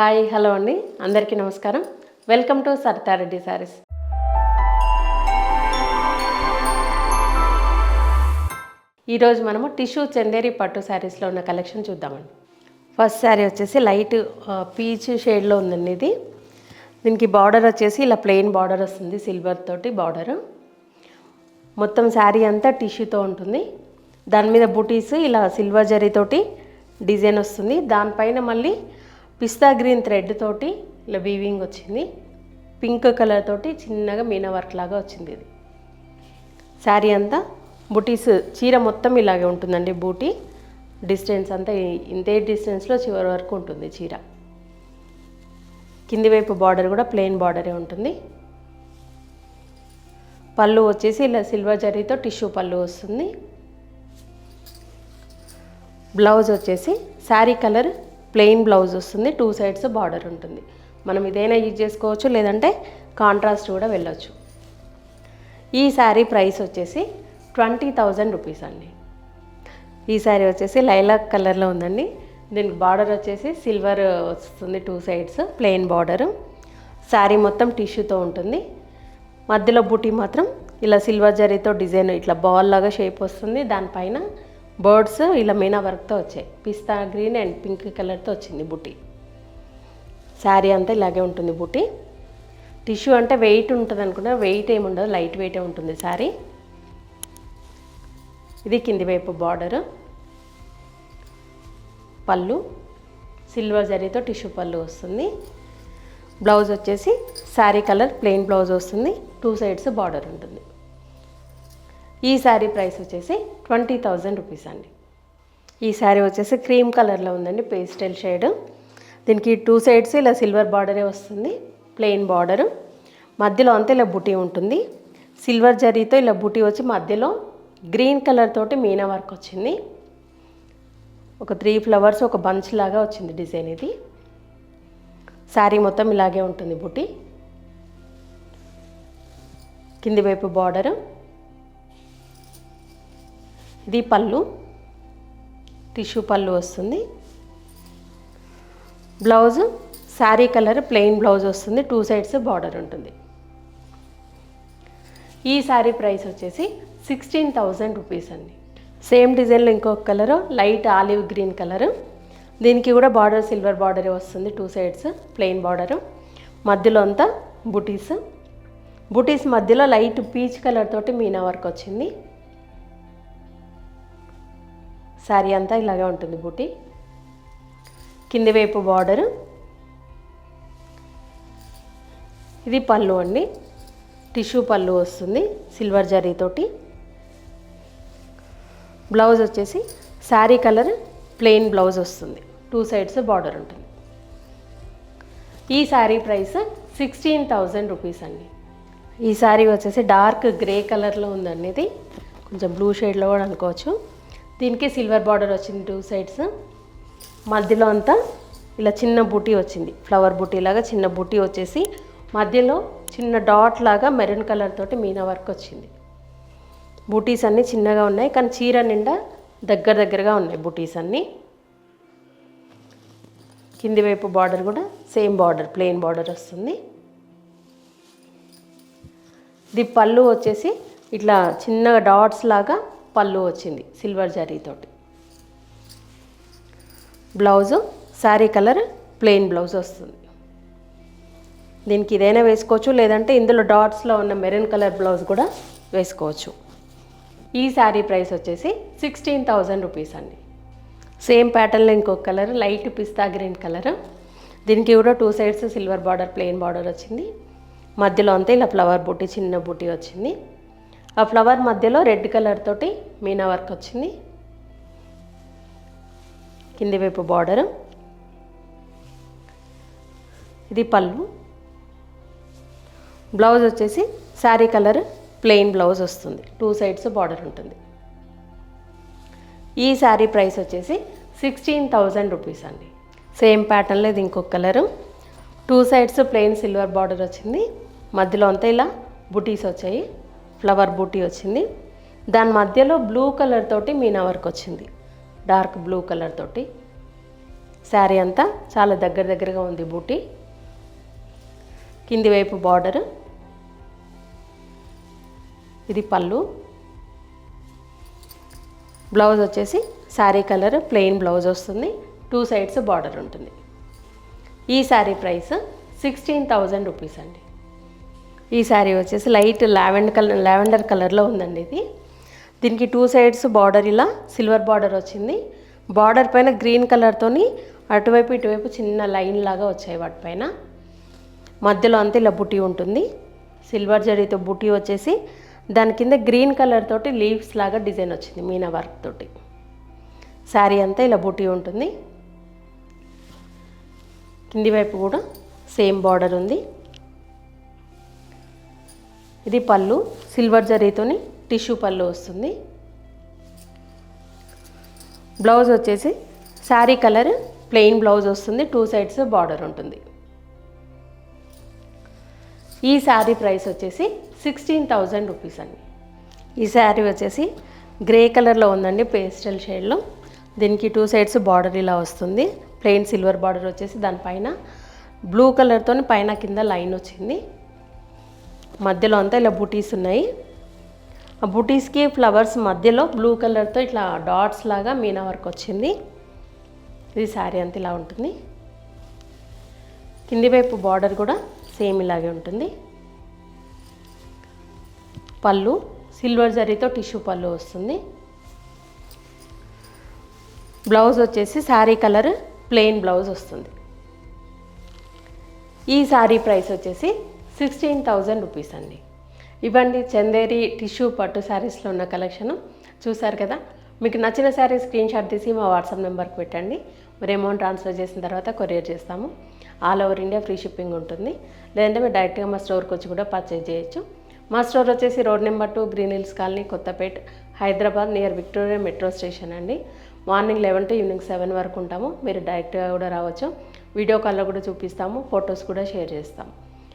Hi hello అండి. అందరికీ నమస్కారం. Welcome to Saritha Reddy sarees. ఈరోజు మనము టిష్యూ చందేరి పట్టు శారీస్లో ఉన్న కలెక్షన్ చూద్దామండి. ఫస్ట్ శారీ వచ్చేసి లైట్ పీచ్ షేడ్లో ఉందండి ఇది. దీనికి బార్డర్ వచ్చేసి ఇలా ప్లెయిన్ బార్డర్ వస్తుంది సిల్వర్ తోటి బార్డర్. మొత్తం శారీ అంతా టిష్యూతో ఉంటుంది. దాని మీద బుటీస్ ఇలా సిల్వర్ జరీతోటి డిజైన్ వస్తుంది. దానిపైన మళ్ళీ పిస్తా గ్రీన్ థ్రెడ్ తోటి ఇలా వీవింగ్ వచ్చింది. పింక్ కలర్ తోటి చిన్నగా మీనా వర్క్ లాగా వచ్చింది ఇది. శారీ అంతా బుటీస్ చీర మొత్తం ఇలాగే ఉంటుందండి బూటీ. డిస్టెన్స్ అంతా ఇంతే డిస్టెన్స్లో చివరి వరకు ఉంటుంది చీర. కింది వైపు బార్డర్ కూడా ప్లెయిన్ బార్డరే ఉంటుంది. పళ్ళు వచ్చేసి ఇలా సిల్వర్ జరీతో టిష్యూ పళ్ళు వస్తుంది. బ్లౌజ్ వచ్చేసి శారీ కలర్ ప్లెయిన్ బ్లౌజ్ వస్తుంది టూ సైడ్స్ బార్డర్ ఉంటుంది. మనం ఇదైనా యూజ్ చేసుకోవచ్చు లేదంటే కాంట్రాస్ట్ కూడా వెళ్ళొచ్చు. ఈ శారీ ప్రైస్ వచ్చేసి ట్వంటీ థౌజండ్ రూపీస్ అండి. ఈ శారీ వచ్చేసి లైలాక్ కలర్లో ఉందండి. దీనికి బార్డర్ వచ్చేసి సిల్వర్ వస్తుంది two sides plain border. Saree మొత్తం టిష్యూతో ఉంటుంది. మధ్యలో బుటీ మాత్రం ఇలా సిల్వర్ జరీతో డిజైన్ ఇట్లా బాల్ లాగా షేప్ వస్తుంది. దానిపైన బర్డ్స్ ఇలా మీనా వర్క్తో వచ్చాయి. పిస్తా గ్రీన్ అండ్ పింక్ కలర్తో వచ్చింది బుటీ. శారీ అంతా ఇలాగే ఉంటుంది బుటీ. టిష్యూ అంటే వెయిట్ ఉంటుంది అనుకున్నా వెయిట్ ఏమి ఉండదు లైట్ వెయిటే ఉంటుంది శారీ. ఇది కింది వైపు బార్డర్. పళ్ళు. సిల్వర్ జరీతో టిష్యూ పళ్ళు వస్తుంది. బ్లౌజ్ వచ్చేసి శారీ కలర్ ప్లెయిన్ బ్లౌజ్ వస్తుంది. టూ సైడ్స్ బార్డర్ ఉంటుంది. ఈ శారీ ప్రైస్ వచ్చేసి ట్వంటీ థౌజండ్ రూపీస్ అండి. ఈ శారీ వచ్చేసి క్రీమ్ కలర్లో ఉందండి పేస్టల్ షేడ్. దీనికి టూ సైడ్స్ ఇలా సిల్వర్ బార్డరే వస్తుంది ప్లెయిన్ బార్డరు. మధ్యలో అంతా ఇలా బుటీ ఉంటుంది. సిల్వర్ జరీతో ఇలా బుటీ వచ్చి మధ్యలో గ్రీన్ కలర్ తోటి మీనా వర్క్ వచ్చింది. ఒక త్రీ ఫ్లవర్స్ ఒక బంచ్ లాగా వచ్చింది డిజైన్ ఇది. శారీ మొత్తం ఇలాగే ఉంటుంది బుటీ. కింది వైపు బార్డరు. ఇది పళ్ళు టిష్యూ పళ్ళు వస్తుంది. Blouse saree colour plain blouse వస్తుంది. టూ సైడ్స్ బార్డర్ ఉంటుంది. ఈ శారీ ప్రైస్ వచ్చేసి సిక్స్టీన్ థౌజండ్ రూపీస్ అండి. సేమ్ డిజైన్లో ఇంకొక colour light olive green colour. దీనికి కూడా బార్డర్ సిల్వర్ బార్డరే వస్తుంది. Two sides plain border. మధ్యలో అంతా బుటీస్. బుటీస్ మధ్యలో లైట్ పీచ్ కలర్ తోటి మీనా వర్క్ వచ్చింది. శారీ అంతా ఇలాగే ఉంటుంది బుటీ. కింది వైపు బార్డరు. ఇది పళ్ళు అండి. టిష్యూ పళ్ళు వస్తుంది సిల్వర్ జరీతోటి బ్లౌజ్ వచ్చేసి శారీ కలర్ ప్లెయిన్ బ్లౌజ్ వస్తుంది. టూ సైడ్స్ బార్డర్ ఉంటుంది. ఈ saree price sixteen thousand rupees అండి. ఈ శారీ వచ్చేసి డార్క్ గ్రే కలర్లో ఉందండి ఇది. కొంచెం బ్లూ షేడ్లో కూడా అనుకోవచ్చు. దీనికి సిల్వర్ బార్డర్ వచ్చింది టూ సైడ్స్ మధ్యలో అంతా ఇలా చిన్న బూటీ వచ్చింది. ఫ్లవర్ బూటీ లాగా చిన్న బూటీ వచ్చేసి మధ్యలో చిన్న డాట్ లాగా మెరూన్ కలర్ తోటి మీనా వర్క్ వచ్చింది. బూటీస్ అన్నీ చిన్నగా ఉన్నాయి కానీ చీర నిండా దగ్గర దగ్గరగా ఉన్నాయి బూటీస్ అన్నీ. కింది వైపు బార్డర్ కూడా సేమ్ బార్డర్ ప్లెయిన్ బార్డర్ వస్తుంది. ఇది పళ్ళు వచ్చేసి ఇట్లా చిన్నగా డాట్స్ లాగా పళ్ళు వచ్చింది silver జరీతోటి blouse saree colour plain blouse వస్తుంది. దీనికి ఇదైనా వేసుకోవచ్చు లేదంటే ఇందులో డాట్స్లో ఉన్న మెరూన్ కలర్ బ్లౌజ్ కూడా వేసుకోవచ్చు. ఈ శారీ ప్రైస్ వచ్చేసి సిక్స్టీన్ థౌజండ్ రూపీస్ అండి. సేమ్ ప్యాటర్న్లో ఇంకొక కలర్ లైట్ పిస్తా గ్రీన్ కలర్. దీనికి కూడా two sides silver border plain border వచ్చింది. మధ్యలో అంతా ఇలా ఫ్లవర్ బూటీ చిన్న బుట్టి వచ్చింది. ఆ ఫ్లవర్ మధ్యలో రెడ్ కలర్ తోటి మీనా వర్క్ వచ్చింది. కింది వైపు బార్డరు. ఇది పళ్ళు. బ్లౌజ్ వచ్చేసి శారీ కలర్ ప్లెయిన్ బ్లౌజ్ వస్తుంది. టూ సైడ్స్ బార్డర్ ఉంటుంది. ఈ శారీ ప్రైస్ వచ్చేసి సిక్స్టీన్ థౌజండ్ రూపీస్ అండి. సేమ్ ప్యాటర్న్లో ఇది ఇంకొక colour. Two sides plain silver border వచ్చింది. మధ్యలో అంతా ఇలా బుటీస్ వచ్చాయి. ఫ్లవర్ బూటీ వచ్చింది. దాని మధ్యలో బ్లూ కలర్ తోటి మీనా వర్క్ వచ్చింది. డార్క్ బ్లూ కలర్ తోటి. శారీ అంతా చాలా దగ్గర దగ్గరగా ఉంది బూటీ. కింది వైపు బార్డర్. ఇది పళ్ళు. బ్లౌజ్ వచ్చేసి శారీ కలర్ ప్లెయిన్ బ్లౌజ్ వస్తుంది. టూ సైడ్స్ బార్డర్ ఉంటుంది. ఈ saree price sixteen thousand rupees అండి. ఈ శారీ వచ్చేసి లైట్ లావెండర్ కలర్ లావెండర్ కలర్లో ఉందండి ఇది. దీనికి టూ సైడ్స్ బార్డర్ ఇలా సిల్వర్ బార్డర్ వచ్చింది. బార్డర్ పైన గ్రీన్ కలర్తోని అటువైపు ఇటువైపు చిన్న లైన్ లాగా వచ్చాయి వాటిపైన మధ్యలో అంతా ఇలా బుటీ ఉంటుంది. సిల్వర్ జరీతో బుటీ వచ్చేసి దాని కింద గ్రీన్ కలర్ తోటి లీవ్స్ లాగా డిజైన్ వచ్చింది మీనా వర్క్ తోటి. శారీ అంతా ఇలా బుటీ ఉంటుంది. కింది వైపు కూడా సేమ్ బార్డర్ ఉంది. ఇది పళ్ళు సిల్వర్ జరీతోని టిష్యూ పళ్ళు వస్తుంది. బ్లౌజ్ వచ్చేసి శారీ కలర్ ప్లెయిన్ బ్లౌజ్ వస్తుంది టూ సైడ్స్ బార్డర్ ఉంటుంది. ఈ శారీ ప్రైస్ వచ్చేసి సిక్స్టీన్ థౌజండ్ రూపీస్ అండి. ఈ శారీ వచ్చేసి గ్రే కలర్లో ఉందండి పేస్టల్ షేడ్లో. దీనికి టూ సైడ్స్ బార్డర్ ఇలా వస్తుంది. ప్లెయిన్ సిల్వర్ బార్డర్ వచ్చేసి దానిపైన బ్లూ కలర్తో పైన కింద లైన్ వచ్చింది. మధ్యలో అంతా ఇలా బుటీస్ ఉన్నాయి. ఆ బుటీస్కి ఫ్లవర్స్ మధ్యలో బ్లూ కలర్తో ఇట్లా డాట్స్ లాగా మీనా వర్క్ వచ్చింది. ఇది శారీ అంతా ఇలా ఉంటుంది. కింది వైపు బార్డర్ కూడా సేమ్ ఇలాగే ఉంటుంది. పళ్ళు సిల్వర్ జరీతో టిష్యూ పళ్ళు వస్తుంది. బ్లౌజ్ వచ్చేసి శారీ కలర్ ప్లెయిన్ బ్లౌజ్ వస్తుంది. ఈ శారీ ప్రైస్ వచ్చేసి సిక్స్టీన్ థౌజండ్ రూపీస్ అండి. ఇవ్వండి చందేరి టిష్యూ పట్టు శారీస్లో ఉన్న కలెక్షన్. చూసారు కదా? మీకు నచ్చిన శారీ స్క్రీన్ షాట్ తీసి మా వాట్సాప్ నెంబర్కి పెట్టండి. మరి అమౌంట్ ట్రాన్స్ఫర్ చేసిన తర్వాత కొరియర్ చేస్తాము. All over India free shipping ఉంటుంది. లేదంటే మీరు డైరెక్ట్గా మా స్టోర్కి వచ్చి కూడా పర్చేజ్ చేయొచ్చు. మా స్టోర్ వచ్చేసి road number two green hills colony Kothapet Hyderabad near Victoria metro station అండి. Morning eleven to evening seven వరకు ఉంటాము. మీరు డైరెక్ట్గా కూడా రావచ్చు. వీడియో కాల్లో కూడా చూపిస్తాము. ఫొటోస్ కూడా షేర్ చేస్తాము.